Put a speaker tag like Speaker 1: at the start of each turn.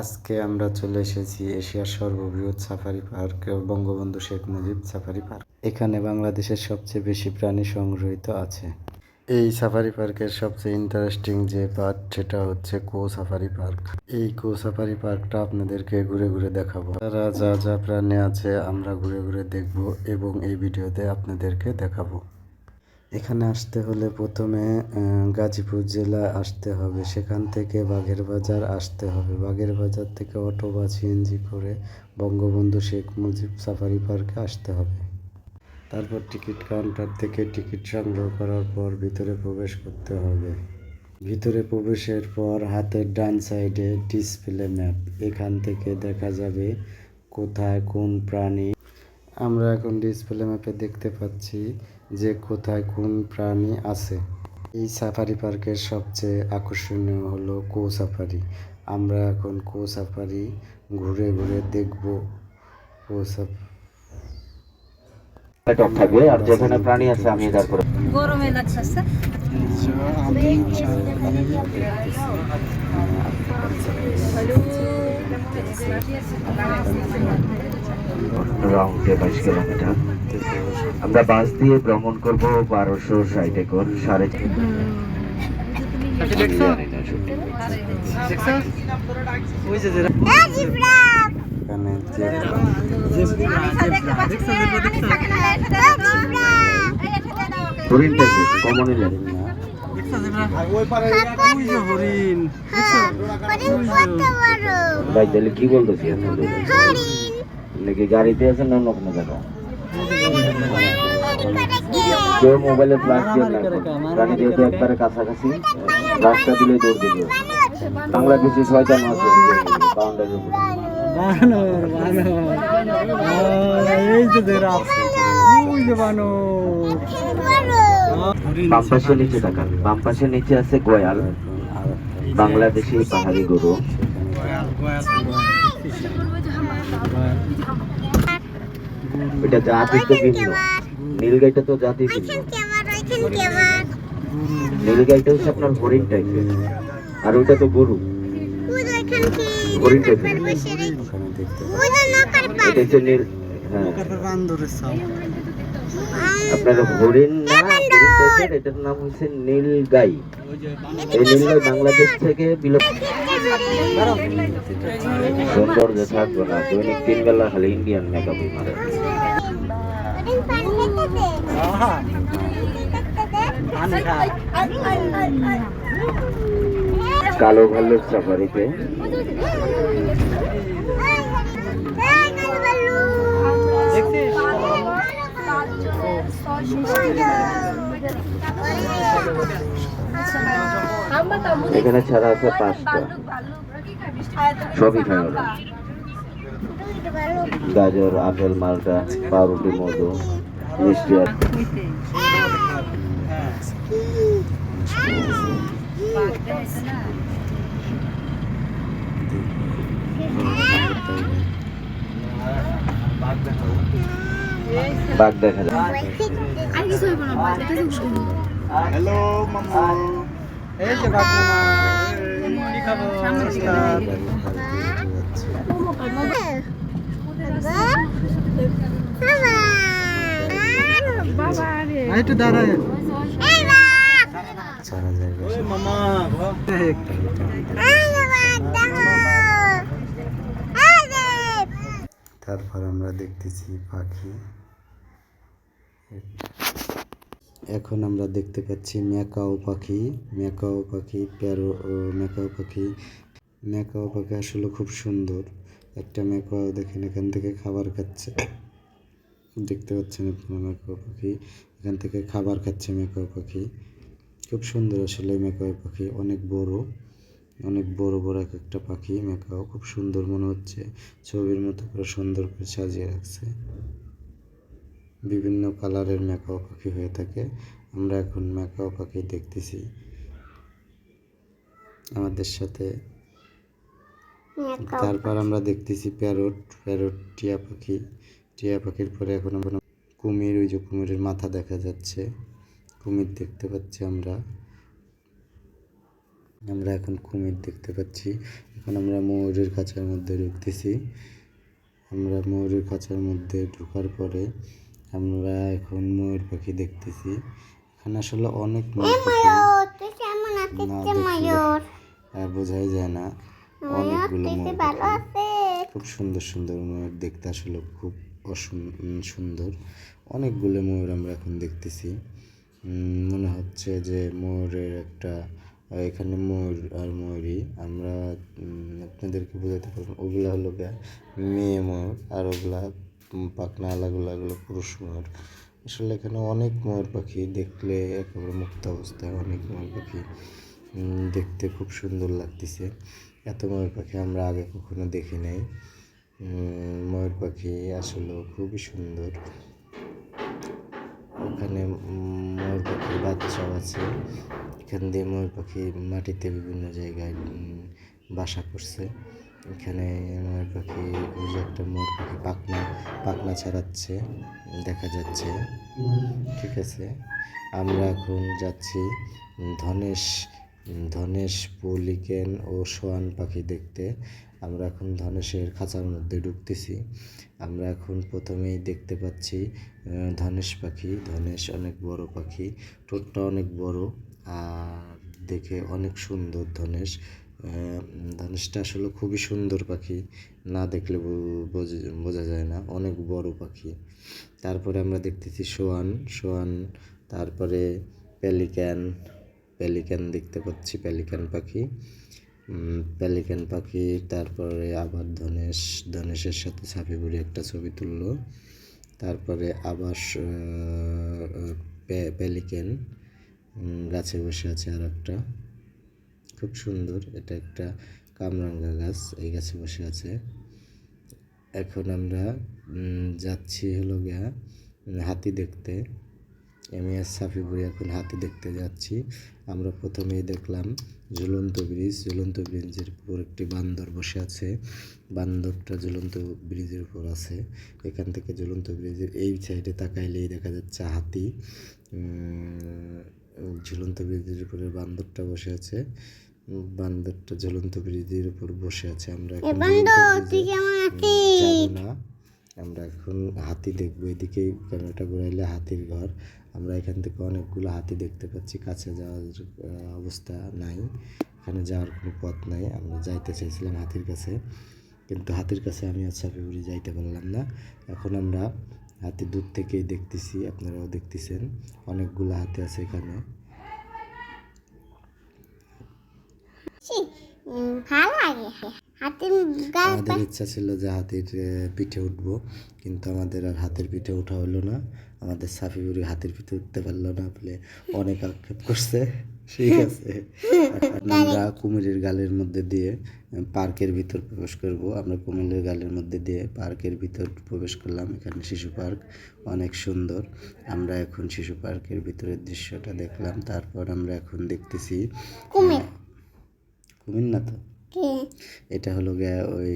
Speaker 1: আজকে আমরা চলে এসেছি এশিয়ার সর্ববৃহৎ safari park Bangabandhu Sheikh Mujib safari park. এখানে বাংলাদেশের সবচেয়ে বেশি প্রাণী সংগ্রহিত আছে। এই সাফারি পার্কের সবচেয়ে ইন্টারেস্টিং যে পার্ক সেটা হচ্ছে কো সাফারি পার্ক। এই কো সাফারি পার্কটা আপনাদেরকে ঘুরে ঘুরে দেখাবো। তারা যা যা প্রাণী আছে আমরা ঘুরে ঘুরে দেখব এবং এই ভিডিওতে আপনাদেরকে দেখাবো। এখানে আসতে হলে প্রথমে গাজীপুর জেলা আসতে হবে। সেখান থেকে বাগের বাজার আসতে হবে। বাগের বাজার থেকে অটো বা সিএনজি করে বঙ্গবন্ধু শেখ মুজিব সাফারি পার্কে আসতে হবে। তারপর টিকিট কাউন্টার থেকে টিকিট সংগ্রহ করার পর ভিতরে প্রবেশ করতে হবে। ভিতরে প্রবেশের পর হাতের ডান সাইডে ডিসপ্লে ম্যাপ। এখান থেকে দেখা যাবে কোথায় কোন প্রাণী। আমরা এখন ডিসপ্লে ম্যাপে দেখতে পাচ্ছি যে কোথায় কোন প্রাণী আছে। এই সাফারি পার্কের সবচেয়ে আকর্ষণীয় হলো কো সাফারি। আমরা এখন কো সাফারি ঘুরে ঘুরে দেখব। কো সাফারি
Speaker 2: আর যেখানে প্রাণী আছে আমি তারপরে
Speaker 3: গরমে লাগছে
Speaker 2: রাউন্ডে বাইশ কিলোমিটার। আমরা বাস দিয়ে ভ্রমণ করব বারোশো ষাট একর সাড়ে কি? বলতেছি? নাকি গাড়িতে আছেন না অন্য কোনো কেউ মোবাইলে ফ্ল্যাশ দিয়ে প্রাণী যেহেতু একবারে কাছাকাছি, রাস্তা দিলে দৌড় দিবে। বাংলাদেশে ছয়টা মাছ বাউন্ডারির নিচে নিচে আছে গয়াল, বাংলাদেশি পাহাড়ি গরু। এটা জাতি তো ভিন্ন। নীলগাইটা তো জাতি ভিন্ন। নীলগাইটা হচ্ছে আপনার হরিণ টাইপের। আর ওইটা তো গরু। হরিণ টাইপের।
Speaker 1: ওখানে
Speaker 2: এটা হচ্ছে নীল হ্যাঁ। আপনার হরিণ না হরিণ এটার নাম হচ্ছে নীলগাই এই নীলগাই বাংলাদেশ থেকে বিলুপ্ত সৌন্দর্য থাকবে না দৈনিক তিন বেলা খালি ইন্ডিয়ান মেকআপই মারে কালো ভাল্লুক সাফারিতে এখানে ছাড়া আছে পাঁচটা। সবই খায় ওরা গাজর, আপেল, মালটা, পাউরুটি, মধু। মিষ্টি আর বাঘ দেখা যায়
Speaker 4: এই যে বাপ মামা কি খাব নমস্কার এই একটু দাঁড়ায়।
Speaker 1: সারা তারপর আমরা দেখতেছি পাখি। এখন আমরা দেখতে পাচ্ছি ম্যাকাও পাখি। ম্যাকাও পাখি প্যারো ও ম্যাকাও পাখি। ম্যাকাও পাখি আসলে খুব সুন্দর। একটা ম্যাকাও দেখেন এখান থেকে খাবার খাচ্ছে। দেখতে পাচ্ছেন আপনারা ম্যাকাও পাখি। এখান থেকে খাবার খাচ্ছে ম্যাকাও পাখি। খুব সুন্দর আসলে ম্যাকাও পাখি। অনেক বড় অনেক বড় বড় এক একটা পাখি ম্যাকাও খুব সুন্দর মনে হচ্ছে। ছবির মতো করে সুন্দর করে সাজিয়ে রাখছে। বিভিন্ন কালারের ম্যাকাও পাখি হয়ে থাকে। আমরা এখন ম্যাকাও পাখি দেখতেছি। আমাদের সাথে তারপর আমরা দেখতেছি প্যারট প্যারট টিয়া পাখি। টিয়া পাখির পরে এখন আমরা কুমির ওই যে কুমিরের মাথা দেখা যাচ্ছে। কুমির দেখতে পাচ্ছি আমরা। আমরা এখন কুমির দেখতে পাচ্ছি। এখন আমরা ময়ূরের খাঁচার মধ্যে ঢুকতেছি। আমরা ময়ূরের খাঁচার মধ্যে ঢোকার পরে আমরা এখন ময়ূর পাখি দেখতেছি। এখানে আসলে অনেক ময়ূর পাখি। না দেখলে বোঝাই যায় না। অনেকগুলো ময়ূর খুব সুন্দর সুন্দর ময়ূর দেখতে আসলে খুব সুন্দর। অনেকগুলো ময়ূর আমরা এখন দেখতেছি। মনে হচ্ছে যে ময়ূরের একটা, এখানে ময়ূর আর ময়ূরী। আমরা আপনাদেরকে বোঝাতে পারব। ওগুলা হলো মেয়ে ময়ূর আর ওগুলা পাখনা আলাগুলা, এগুলো পুরুষ ময়ূর আসলে এখানে অনেক ময়ূর পাখি দেখলে একেবারে মুক্ত অবস্থায় অনেক ময়ূর পাখি দেখতে খুব সুন্দর লাগতেছে। এত ময়ূর পাখি আমরা আগে কখনো দেখি নাই। ময়ূর পাখি আসলে খুবই সুন্দর। ওখানে ময়ূর পাখির বাচ্চাও আছে। এখান দিয়ে ময়ূর পাখি মাটিতে বিভিন্ন জায়গায় বাসা করছে। এখানে ময়ূর পাখি, ওই যে একটা ময়ূর পাখি পাখনা পাখনা ছাড়াচ্ছে, দেখা যাচ্ছে। ঠিক আছে? আমরা এখন যাচ্ছি ধনেশ ধনেশ, পলিকেন ও সোয়ান পাখি দেখতে আমরা এখন ধনেশের খাঁচার মধ্যে ঢুকতেছি। আমরা এখন প্রথমেই দেখতে পাচ্ছি ধনেশ পাখি। ধনেশ অনেক বড় পাখি, ঠোঁটটা অনেক বড় আর দেখে অনেক সুন্দর ধনেশ। ধনেশটা আসলে খুবই সুন্দর পাখি, না দেখলে বোঝা- যায় না। অনেক বড় পাখি। তারপরে আমরা দেখতেছি সোয়ান সোয়ান, তারপরে পেলিক্যান পেলিক্যান দেখতে পাচ্ছি পেলিক্যান পাখি। পেলিক্যান পাখি তারপরে আবার ধনেশ ধনেশের সাথে বুড়ি একটা ছবি তুললো। তারপরে আবার স- আহ, পে- পেলিক্যান উম, গাছে বসে আছে আর একটা খুব সুন্দর এটা একটা কামরাঙ্গা গাছ এই গাছে বসে আছে। এখন আমরা যাচ্ছি হলো গিয়া হাতি দেখতে। আমি আর সাফিপুরি এখন হাতি দেখতে যাচ্ছি। আমরা প্রথমেই দেখলাম ঝুলন্ত ব্রিজ। ঝুলন্ত ব্রিজের উপর একটি বান্দর বসে আছে। বান্দরটা ঝুলন্ত ব্রিজের উপর আছে। এখান থেকে ঝুলন্ত ব্রিজের এই সাইডে তাকাইলেই দেখা যাচ্ছে হাতি। ঝুলন্ত ব্রিজের উপরে বান্দরটা বসে আছে। বান্দরটা ঝুলন্ত ব্রিজের উপর বসে আছে। আমরা এখন না। আমরা এখন হাতি দেখব। এদিকে ক্যামেরাটা ঘুরাইলে হাতির ঘর। আমরা এখান থেকে অনেকগুলো হাতি দেখতে পাচ্ছি কাছে যাওয়ার অবস্থা নাই এখানে যাওয়ার কোনো পথ নাই আমরা যাইতে চাইছিলাম হাতির কাছে কিন্তু হাতির কাছে আমি আর সাফিপুরি যাইতে পারলাম না। এখন আমরা হাতি দূর থেকেই দেখতেছি আপনারাও দেখতেছেন অনেকগুলো হাতি আছে এখানে। আমাদের ইচ্ছা ছিল যে হাতির পিঠে উঠবো কিন্তু আমাদের আর হাতের পিঠে ওঠা হলো না। আমাদের সাফিপুরি হাতির পিঠে উঠতে পারল না বলে অনেক আক্ষেপ করছে। ঠিক আছে। আমরা কুমিরের গালের মধ্যে দিয়ে পার্কের ভিতর প্রবেশ করব। আমরা কুমিরের গালের মধ্যে দিয়ে পার্কের ভিতর প্রবেশ করলাম এখানে শিশু পার্ক। অনেক সুন্দর। আমরা এখন শিশু পার্কের ভিতরের দৃশ্যটা দেখলাম। তারপর আমরা এখন দেখতেছি
Speaker 3: কুমির।
Speaker 1: কুমির না তো? এটা হলো গিয়া ওই